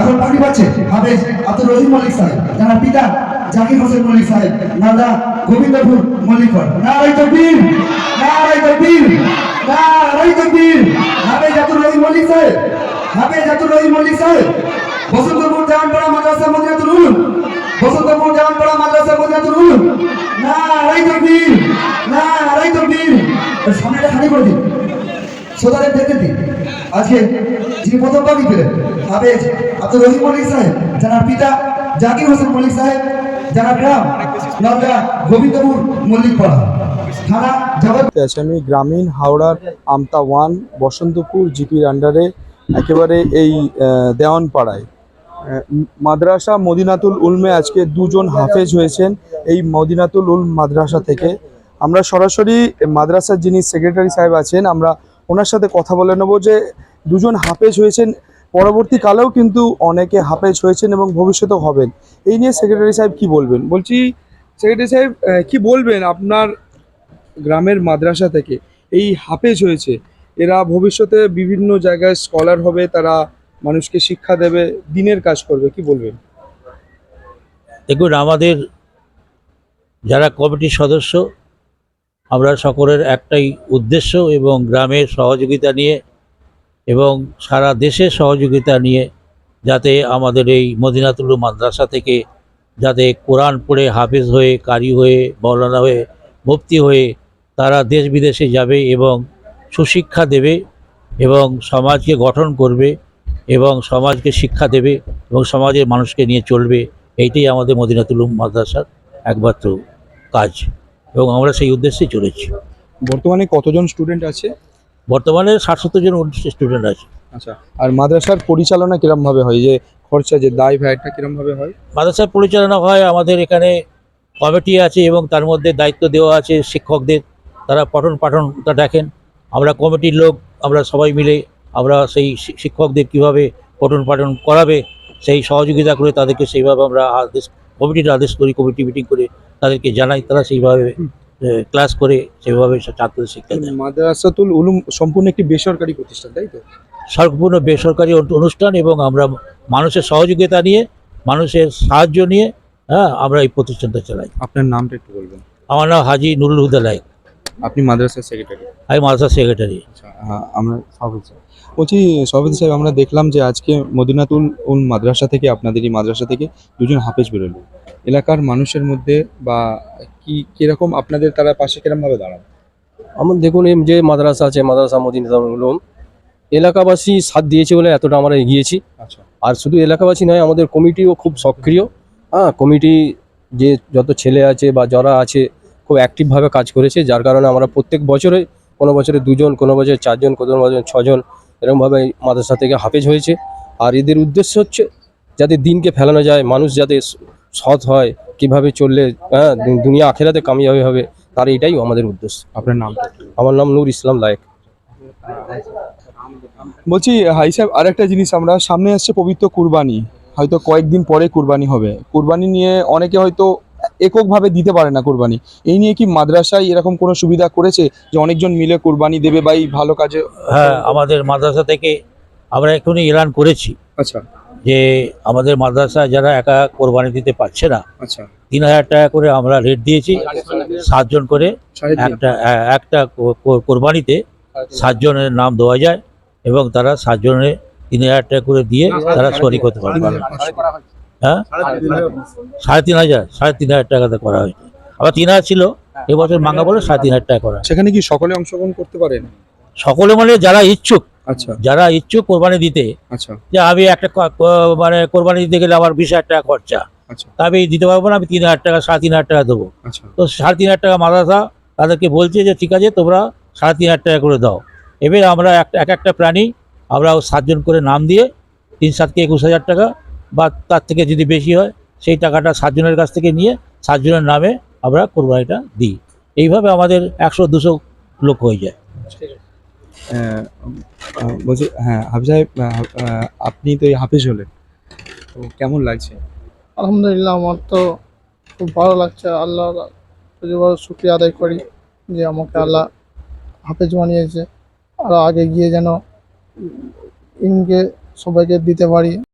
এখন পানি পাচ্ছে হাফেজ আব্দুল রহিম মল্লিক সাহেব যারা পিতা জাকির হোসেন মল্লিক সাহেব নাদা গোবিন্দপুর মল্লিক পর নারাই তকবীর নারাই তকবীর নারাই তকবীর। হাফেজ আব্দুল রহিম মল্লিক সাহেব, হাফেজ আব্দুল রহিম মল্লিক সাহেব। বসন্তপুর দেওয়ানপাড়া মাদ্রাসা মদিনাতুল উলুম, বসন্তপুর দেওয়ানপাড়া মাদ্রাসা মদিনাতুল উলুম। নারাই তকবীর নারাই তকবীর। সামনেটা খালি করে দিন। শ্রোতাদের দেখতে দিন। আজকে যিনি প্রথম পাবি পেলেন রহিম মল্লিক সাহেব যার পিতা জাকির হোসেন মল্লিক সাহেব যারা গ্রাম গোবিন্দপুর মল্লিক পাড়া থানা আমি গ্রামীণ হাওড়ার আমতা ওয়ান, বসন্তপুর জিপির আন্ডারে, একেবারে এই দেওয়ানপাড়ায়। মাদ্রাসা মদিনাতুল উলমে আজকে দুজন হাফেজ হয়েছেন এই মদিনাতুল উল মাদ্রাসা থেকে। আমরা সরাসরি মাদ্রাসার যিনি সেক্রেটারি সাহেব আছেন, আমরা ওনার সাথে কথা বলে নেব যে দুজন হাফেজ হয়েছেন পরবর্তীকালেও কিন্তু অনেকে হাফেজ হয়েছেন এবং ভবিষ্যতেও হবেন। এই নিয়ে সেক্রেটারি সাহেব কি বলবেন? বলছি সেক্রেটারি সাহেব কি বলবেন আপনার গ্রামের মাদ্রাসা থেকে? এই হাফেজ হয়েছে, এরা ভবিষ্যতে বিভিন্ন জায়গায় স্কলার হবে, তারা মানুষকে শিক্ষা দেবে, দিনের কাজ করবে, কি বলবেন? দেখুন, আমাদের যারা কমিটির সদস্য, আমরা সকলের একটাই উদ্দেশ্য এবং গ্রামের সহযোগিতা নিয়ে এবং সারা দেশের সহযোগিতা নিয়ে যাতে আমাদের এই মদিনাতুল মাদ্রাসা থেকে যাতে কোরআন পড়ে হাফেজ হয়ে, কারি হয়ে মৌলানা হয়ে, মুফতি হয়ে তারা দেশ বিদেশে যাবে এবং সুশিক্ষা দেবে এবং সমাজকে গঠন করবে এবং সমাজকে শিক্ষা দেবে এবং সমাজের মানুষকে নিয়ে চলবে, এইটাই আমাদের মদিনাতুল মাদ্রাসার একমাত্র কাজ এবং আমরা সেই উদ্দেশ্যেই চলেছি। বর্তমানে কতজন স্টুডেন্ট আছে? বর্তমানে ষাট সত্তর জন স্টুডেন্ট আছে। আচ্ছা আর মাদ্রাসার পরিচালনা কিরম ভাবে হয়? যে খরচা যে দায় ভাইটা কিরম ভাবে হয়? মাদ্রাসার পরিচালনা হয় আমাদের এখানে কমিটি আছে এবং তার মধ্যে দায়িত্ব দেওয়া আছে শিক্ষকদের। তারা পঠন পাঠনটা দেখেন। আমরা কমিটির লোক আমরা সবাই মিলে আমরা সেই শিক্ষকদের কীভাবে পঠন পাঠন করাবে সেই সহযোগিতা করে তাদেরকে সেইভাবে আমরা আদেশ কমিটির আদেশ করি কমিটি মিটিং করে তাদেরকে জানাই তারা সেইভাবে ক্লাস করে সেভাবে ছাত্রদের শিক্ষা দেয়। মাদ্রাসাতুল উলুম সম্পূর্ণ একটি বেসরকারি প্রতিষ্ঠান তাই তো? সম্পূর্ণ বেসরকারি অনুষ্ঠান এবং আমরা মানুষের সহযোগিতা নিয়ে মানুষের সাহায্য নিয়ে হ্যাঁ আমরা এই প্রতিষ্ঠানটা চালাই। আপনার নামটা একটু বলবেন। আমার নাম হাজি নুরুল হুদা লাইক আপনি মাদ্রাসার সেক্রেটারি আমি মাদ্রাসা সেক্রেটারি আচ্ছা আমরা সভাপতি সাহেব বলছি সভাপতি সাহেব আমরা দেখলাম যে আজকে মদিনাতুল উল মাদ্রাসা থেকে আপনাদের এই মাদ্রাসা থেকে দুজন হাফেজ বেরোলো। এলাকার মানুষের মধ্যে বা কি কীরকম আপনাদের তারা পাশে কিরম ভাবে দাঁড়ান আমার দেখুন এই যে মাদ্রাসা আছে মাদ্রাসা মদিনাতুল উলুম এলাকাবাসী সাথ দিয়েছে বলে এতটা আমরা এগিয়েছি। আচ্ছা। আর শুধু এলাকাবাসী নয় আমাদের কমিটিও খুব সক্রিয়। হ্যাঁ কমিটি যে যত ছেলে আছে বা যারা আছে খুব অ্যাক্টিভভাবে কাজ করেছে যার কারণে আমরা প্রত্যেক বছরে কোনো বছরে দুজন কোনো বছরে চারজন কোনো বছরে ছজন এরকমভাবে মাদ্রাসা থেকে হাফেজ হয়েছে। আর এদের উদ্দেশ্য হচ্ছে যাতে দিনকে ফেলানো যায় মানুষ যাতে সৎ হয় কীভাবে চললে হ্যাঁ দুনিয়া আখেরাতে কামিয়াবি হবে তার এটাই আমাদের উদ্দেশ্য। আপনার নাম? আমার নাম নূর ইসলাম লায়েক। বলছি হাই সাহেব আর একটা জিনিস আমরা সামনে আসছে পবিত্র কুরবানি। হয়তো কয়েকদিন পরে কুরবানি হবে। কুরবানি নিয়ে অনেকে হয়তো এককভাবে দিতে পারে না কোরবানি। এই নিয়ে কি মাদ্রাসায় এরকম কোনো সুবিধা করেছে যে অনেকজন মিলে কোরবানি দেবে বা এই ভালো কাজে হ্যাঁ আমাদের মাদ্রাসা থেকে আমরা এখনই এলান করেছি। আচ্ছা। যে আমাদের মাদ্রাসা যারা একা কোরবানি দিতে পারছে না আচ্ছা। তিন হাজার টাকা করে আমরা রেট দিয়েছি। সাতজন করে একটা একটা কোরবানিতে সাতজনের নাম দেওয়া যায় এবং তারা সাতজনের তিন হাজার টাকা করে দিয়ে তারা শরিক হতে পারবে। হ্যাঁ? সাড়ে তিন হাজার সাড়ে তিন হাজার টাকাতে করা হয়েছে। আবার তিন হাজার ছিল এবছর মাঙ্গা বলে সাড়ে তিন হাজার টাকা করা সেখানে কি সকলে অংশগ্রহণ করতে পারেন? সকলে মানে যারা ইচ্ছুক আচ্ছা। যারা ইচ্ছুক কোরবানি দিতে আচ্ছা। যে আমি একটা মানে কোরবানি দিতে গেলে আমার বিশ হাজার টাকা খরচা আচ্ছা। তা আমি দিতে পারব না আমি তিন হাজার টাকা সাড়ে তিন হাজার টাকা দেবো। আচ্ছা। তো সাড়ে তিন হাজার টাকা মাদ্রাসা তাদেরকে বলছে যে ঠিক আছে তোমরা সাড়ে তিন হাজার টাকা করে দাও। এবার আমরা এক একটা প্রাণী আমরা সাতজন করে নাম দিয়ে তিন সাতকে একুশ হাজার টাকা বা তার থেকে যদি বেশি হয় সেই টাকাটা সাতজনের কাছ থেকে নিয়ে সাতজনের নামে আমরা কোরবানিটা দিই। এইভাবে আমাদের একশো দুশো লোক হয়ে যায়। বলছি হ্যাঁ হাফিজ সাহেব আপনি তো এই হাফিজ হলেন। তো কেমন লাগছে? আলহামদুলিল্লাহ আমার তো খুব ভালো লাগছে। আল্লাহ বড় শুক্রিয়া আদায় করি যে আমাকে আল্লাহ হাফেজ বানিয়েছে। আরও আগে গিয়ে যেন ইনকে সবাইকে দিতে পারি।